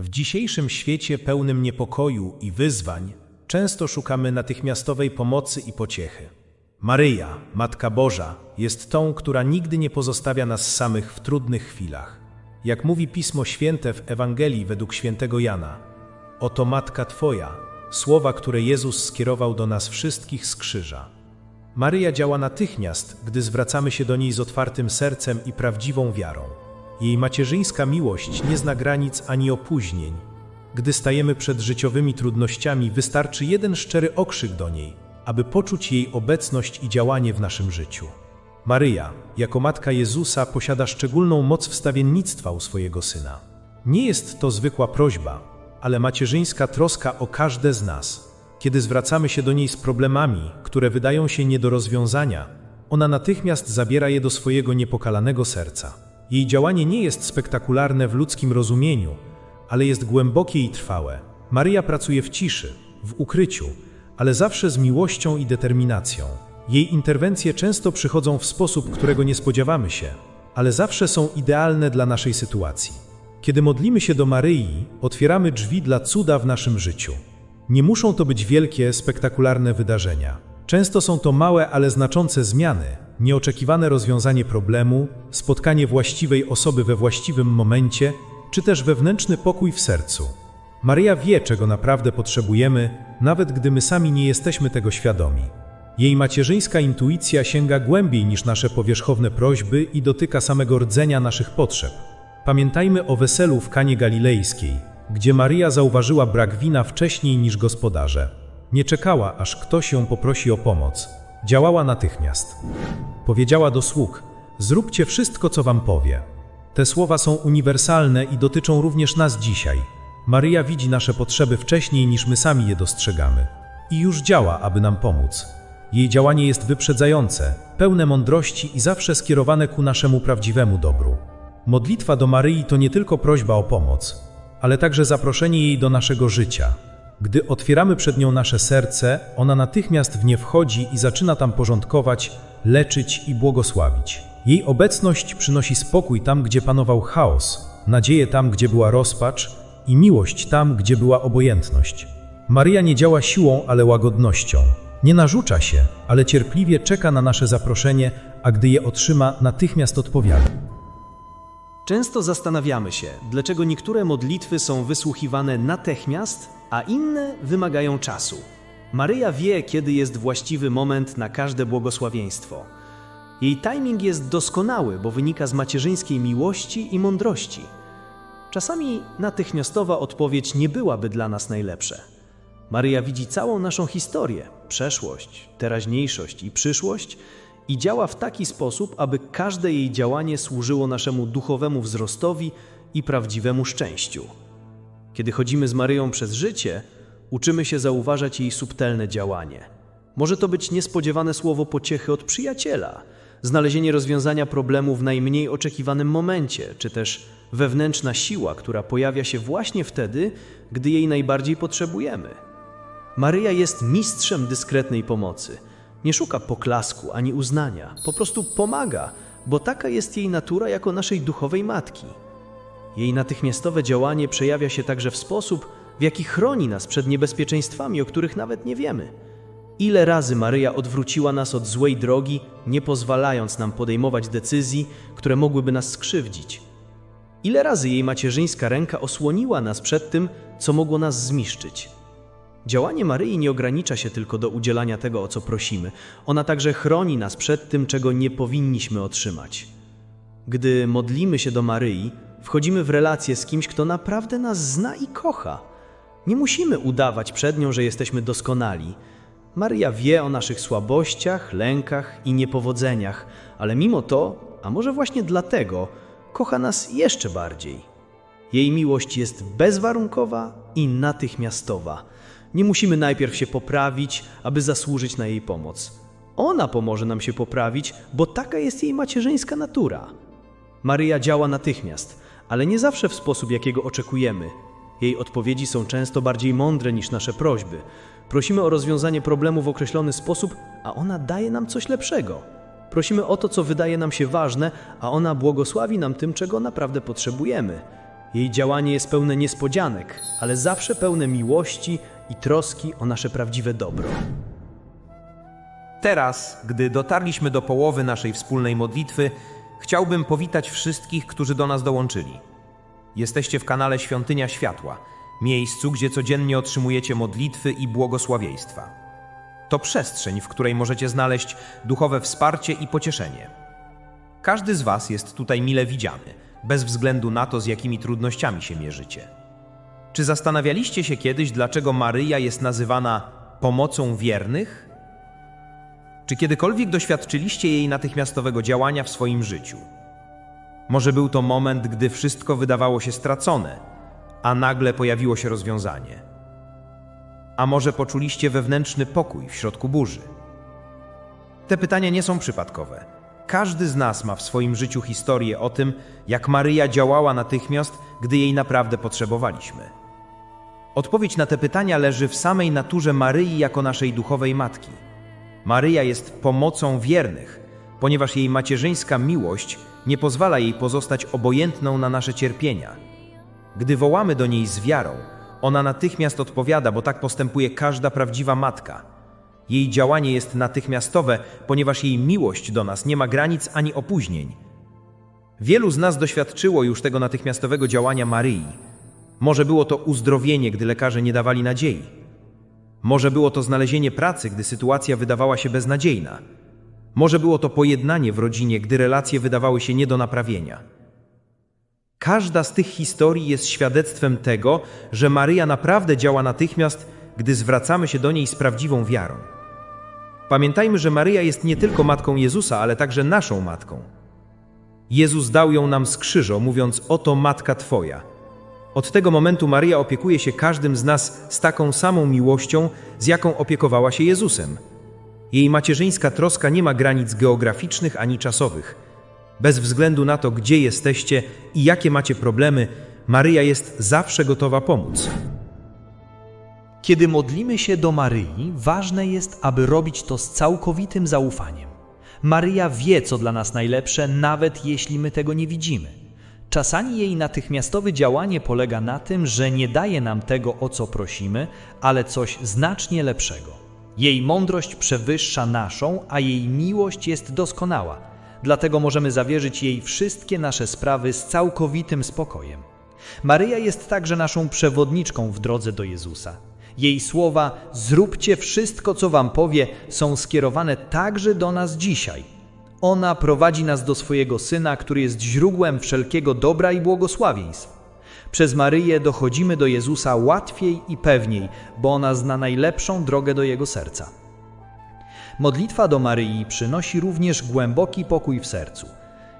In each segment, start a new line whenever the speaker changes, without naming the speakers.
W dzisiejszym świecie pełnym niepokoju i wyzwań często szukamy natychmiastowej pomocy i pociechy. Maryja, Matka Boża, jest tą, która nigdy nie pozostawia nas samych w trudnych chwilach. Jak mówi Pismo Święte w Ewangelii według świętego Jana, oto Matka Twoja, słowa, które Jezus skierował do nas wszystkich z krzyża. Maryja działa natychmiast, gdy zwracamy się do niej z otwartym sercem i prawdziwą wiarą. Jej macierzyńska miłość nie zna granic ani opóźnień. Gdy stajemy przed życiowymi trudnościami, wystarczy jeden szczery okrzyk do niej, aby poczuć jej obecność i działanie w naszym życiu. Maryja, jako matka Jezusa, posiada szczególną moc wstawiennictwa u swojego syna. Nie jest to zwykła prośba, ale macierzyńska troska o każde z nas. Kiedy zwracamy się do niej z problemami, które wydają się nie do rozwiązania, ona natychmiast zabiera je do swojego niepokalanego serca. Jej działanie nie jest spektakularne w ludzkim rozumieniu, ale jest głębokie i trwałe. Maryja pracuje w ciszy, w ukryciu, ale zawsze z miłością i determinacją. Jej interwencje często przychodzą w sposób, którego nie spodziewamy się, ale zawsze są idealne dla naszej sytuacji. Kiedy modlimy się do Maryi, otwieramy drzwi dla cuda w naszym życiu. Nie muszą to być wielkie, spektakularne wydarzenia. Często są to małe, ale znaczące zmiany, nieoczekiwane rozwiązanie problemu, spotkanie właściwej osoby we właściwym momencie, czy też wewnętrzny pokój w sercu. Maryja wie, czego naprawdę potrzebujemy, nawet gdy my sami nie jesteśmy tego świadomi. Jej macierzyńska intuicja sięga głębiej niż nasze powierzchowne prośby i dotyka samego rdzenia naszych potrzeb. Pamiętajmy o weselu w Kanie Galilejskiej, gdzie Maryja zauważyła brak wina wcześniej niż gospodarze. Nie czekała, aż ktoś ją poprosi o pomoc. Działała natychmiast. Powiedziała do sług: Zróbcie wszystko, co wam powie. Te słowa są uniwersalne i dotyczą również nas dzisiaj. Maryja widzi nasze potrzeby wcześniej niż my sami je dostrzegamy. I już działa, aby nam pomóc. Jej działanie jest wyprzedzające, pełne mądrości i zawsze skierowane ku naszemu prawdziwemu dobru. Modlitwa do Maryi to nie tylko prośba o pomoc, ale także zaproszenie jej do naszego życia. Gdy otwieramy przed nią nasze serce, ona natychmiast w nie wchodzi i zaczyna tam porządkować, leczyć i błogosławić. Jej obecność przynosi spokój tam, gdzie panował chaos, nadzieję tam, gdzie była rozpacz i miłość tam, gdzie była obojętność. Maryja nie działa siłą, ale łagodnością. Nie narzuca się, ale cierpliwie czeka na nasze zaproszenie, a gdy je otrzyma, natychmiast odpowiada.
Często zastanawiamy się, dlaczego niektóre modlitwy są wysłuchiwane natychmiast, a inne wymagają czasu. Maryja wie, kiedy jest właściwy moment na każde błogosławieństwo. Jej timing jest doskonały, bo wynika z macierzyńskiej miłości i mądrości. Czasami natychmiastowa odpowiedź nie byłaby dla nas najlepsza. Maryja widzi całą naszą historię, przeszłość, teraźniejszość i przyszłość i działa w taki sposób, aby każde jej działanie służyło naszemu duchowemu wzrostowi i prawdziwemu szczęściu. Kiedy chodzimy z Maryją przez życie, uczymy się zauważać jej subtelne działanie. Może to być niespodziewane słowo pociechy od przyjaciela, znalezienie rozwiązania problemu w najmniej oczekiwanym momencie, czy też wewnętrzna siła, która pojawia się właśnie wtedy, gdy jej najbardziej potrzebujemy. Maryja jest mistrzem dyskretnej pomocy. Nie szuka poklasku ani uznania, po prostu pomaga, bo taka jest jej natura jako naszej duchowej matki. Jej natychmiastowe działanie przejawia się także w sposób, w jaki chroni nas przed niebezpieczeństwami, o których nawet nie wiemy. Ile razy Maryja odwróciła nas od złej drogi, nie pozwalając nam podejmować decyzji, które mogłyby nas skrzywdzić. Ile razy jej macierzyńska ręka osłoniła nas przed tym, co mogło nas zmiszczyć. Działanie Maryi nie ogranicza się tylko do udzielania tego, o co prosimy. Ona także chroni nas przed tym, czego nie powinniśmy otrzymać. Gdy modlimy się do Maryi, wchodzimy w relację z kimś, kto naprawdę nas zna i kocha. Nie musimy udawać przed nią, że jesteśmy doskonali. Maryja wie o naszych słabościach, lękach i niepowodzeniach, ale mimo to, a może właśnie dlatego, kocha nas jeszcze bardziej. Jej miłość jest bezwarunkowa i natychmiastowa. Nie musimy najpierw się poprawić, aby zasłużyć na jej pomoc. Ona pomoże nam się poprawić, bo taka jest jej macierzyńska natura. Maryja działa natychmiast, ale nie zawsze w sposób, jakiego oczekujemy. Jej odpowiedzi są często bardziej mądre niż nasze prośby. Prosimy o rozwiązanie problemu w określony sposób, a ona daje nam coś lepszego. Prosimy o to, co wydaje nam się ważne, a ona błogosławi nam tym, czego naprawdę potrzebujemy. Jej działanie jest pełne niespodzianek, ale zawsze pełne miłości i troski o nasze prawdziwe dobro.
Teraz, gdy dotarliśmy do połowy naszej wspólnej modlitwy, chciałbym powitać wszystkich, którzy do nas dołączyli. Jesteście w kanale Świątynia Światła, miejscu, gdzie codziennie otrzymujecie modlitwy i błogosławieństwa. To przestrzeń, w której możecie znaleźć duchowe wsparcie i pocieszenie. Każdy z Was jest tutaj mile widziany, bez względu na to, z jakimi trudnościami się mierzycie. Czy zastanawialiście się kiedyś, dlaczego Maryja jest nazywana pomocą wiernych? Czy kiedykolwiek doświadczyliście jej natychmiastowego działania w swoim życiu? Może był to moment, gdy wszystko wydawało się stracone, a nagle pojawiło się rozwiązanie. A może poczuliście wewnętrzny pokój w środku burzy? Te pytania nie są przypadkowe. Każdy z nas ma w swoim życiu historię o tym, jak Maryja działała natychmiast, gdy jej naprawdę potrzebowaliśmy. Odpowiedź na te pytania leży w samej naturze Maryi jako naszej duchowej matki. Maryja jest pomocą wiernych, ponieważ jej macierzyńska miłość nie pozwala jej pozostać obojętną na nasze cierpienia. Gdy wołamy do niej z wiarą, ona natychmiast odpowiada, bo tak postępuje każda prawdziwa matka. Jej działanie jest natychmiastowe, ponieważ jej miłość do nas nie ma granic ani opóźnień. Wielu z nas doświadczyło już tego natychmiastowego działania Maryi. Może było to uzdrowienie, gdy lekarze nie dawali nadziei. Może było to znalezienie pracy, gdy sytuacja wydawała się beznadziejna. Może było to pojednanie w rodzinie, gdy relacje wydawały się nie do naprawienia. Każda z tych historii jest świadectwem tego, że Maryja naprawdę działa natychmiast, gdy zwracamy się do niej z prawdziwą wiarą. Pamiętajmy, że Maryja jest nie tylko matką Jezusa, ale także naszą matką. Jezus dał ją nam z krzyża, mówiąc: Oto matka Twoja. Od tego momentu Maryja opiekuje się każdym z nas z taką samą miłością, z jaką opiekowała się Jezusem. Jej macierzyńska troska nie ma granic geograficznych ani czasowych. Bez względu na to, gdzie jesteście i jakie macie problemy, Maryja jest zawsze gotowa pomóc.
Kiedy modlimy się do Maryi, ważne jest, aby robić to z całkowitym zaufaniem. Maryja wie, co dla nas najlepsze, nawet jeśli my tego nie widzimy. Czasami jej natychmiastowe działanie polega na tym, że nie daje nam tego, o co prosimy, ale coś znacznie lepszego. Jej mądrość przewyższa naszą, a jej miłość jest doskonała. Dlatego możemy zawierzyć jej wszystkie nasze sprawy z całkowitym spokojem. Maryja jest także naszą przewodniczką w drodze do Jezusa. Jej słowa zróbcie wszystko, co wam powie, są skierowane także do nas dzisiaj. Ona prowadzi nas do swojego Syna, który jest źródłem wszelkiego dobra i błogosławieństw. Przez Maryję dochodzimy do Jezusa łatwiej i pewniej, bo ona zna najlepszą drogę do Jego serca. Modlitwa do Maryi przynosi również głęboki pokój w sercu.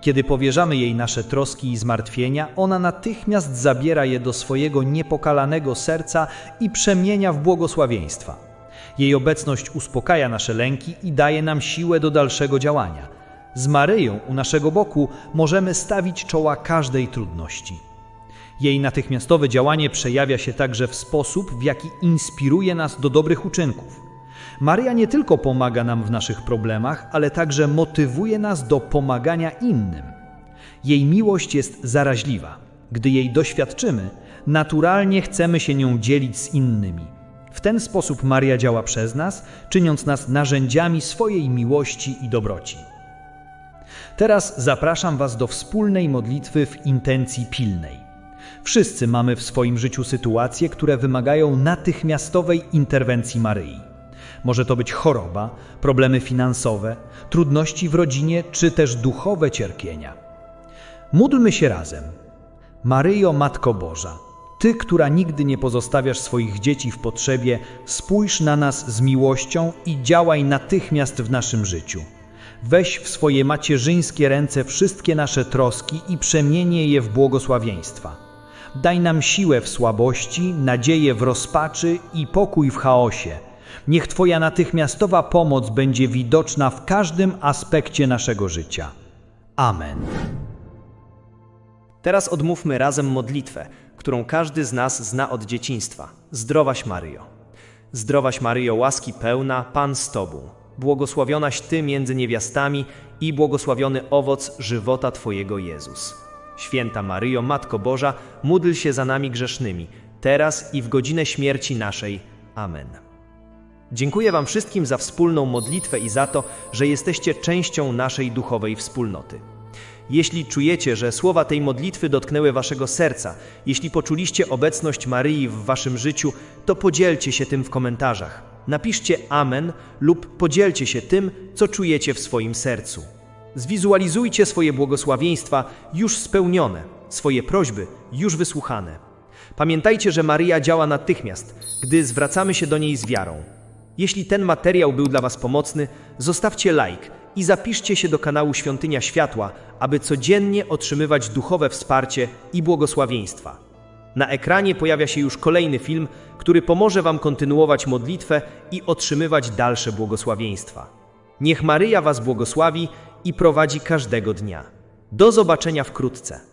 Kiedy powierzamy jej nasze troski i zmartwienia, ona natychmiast zabiera je do swojego niepokalanego serca i przemienia w błogosławieństwa. Jej obecność uspokaja nasze lęki i daje nam siłę do dalszego działania. Z Maryją u naszego boku możemy stawić czoła każdej trudności. Jej natychmiastowe działanie przejawia się także w sposób, w jaki inspiruje nas do dobrych uczynków. Maryja nie tylko pomaga nam w naszych problemach, ale także motywuje nas do pomagania innym. Jej miłość jest zaraźliwa. Gdy jej doświadczymy, naturalnie chcemy się nią dzielić z innymi. W ten sposób Maria działa przez nas, czyniąc nas narzędziami swojej miłości i dobroci. Teraz zapraszam Was do wspólnej modlitwy w intencji pilnej. Wszyscy mamy w swoim życiu sytuacje, które wymagają natychmiastowej interwencji Maryi. Może to być choroba, problemy finansowe, trudności w rodzinie czy też duchowe cierpienia. Módlmy się razem. Maryjo, Matko Boża, Ty, która nigdy nie pozostawiasz swoich dzieci w potrzebie, spójrz na nas z miłością i działaj natychmiast w naszym życiu. Weź w swoje macierzyńskie ręce wszystkie nasze troski i przemienię je w błogosławieństwa. Daj nam siłę w słabości, nadzieję w rozpaczy i pokój w chaosie. Niech Twoja natychmiastowa pomoc będzie widoczna w każdym aspekcie naszego życia. Amen.
Teraz odmówmy razem modlitwę, którą każdy z nas zna od dzieciństwa. Zdrowaś Maryjo. Zdrowaś Maryjo, łaski pełna, Pan z Tobą. Błogosławionaś Ty między niewiastami i błogosławiony owoc żywota Twojego Jezus. Święta Maryjo, Matko Boża, módl się za nami grzesznymi, teraz i w godzinę śmierci naszej. Amen. Dziękuję Wam wszystkim za wspólną modlitwę i za to, że jesteście częścią naszej duchowej wspólnoty. Jeśli czujecie, że słowa tej modlitwy dotknęły Waszego serca, jeśli poczuliście obecność Maryi w Waszym życiu, to podzielcie się tym w komentarzach. Napiszcie Amen lub podzielcie się tym, co czujecie w swoim sercu. Zwizualizujcie swoje błogosławieństwa już spełnione, swoje prośby już wysłuchane. Pamiętajcie, że Maryja działa natychmiast, gdy zwracamy się do niej z wiarą. Jeśli ten materiał był dla Was pomocny, zostawcie like i zapiszcie się do kanału Świątynia Światła, aby codziennie otrzymywać duchowe wsparcie i błogosławieństwa. Na ekranie pojawia się już kolejny film, który pomoże Wam kontynuować modlitwę i otrzymywać dalsze błogosławieństwa. Niech Maryja Was błogosławi i prowadzi każdego dnia. Do zobaczenia wkrótce.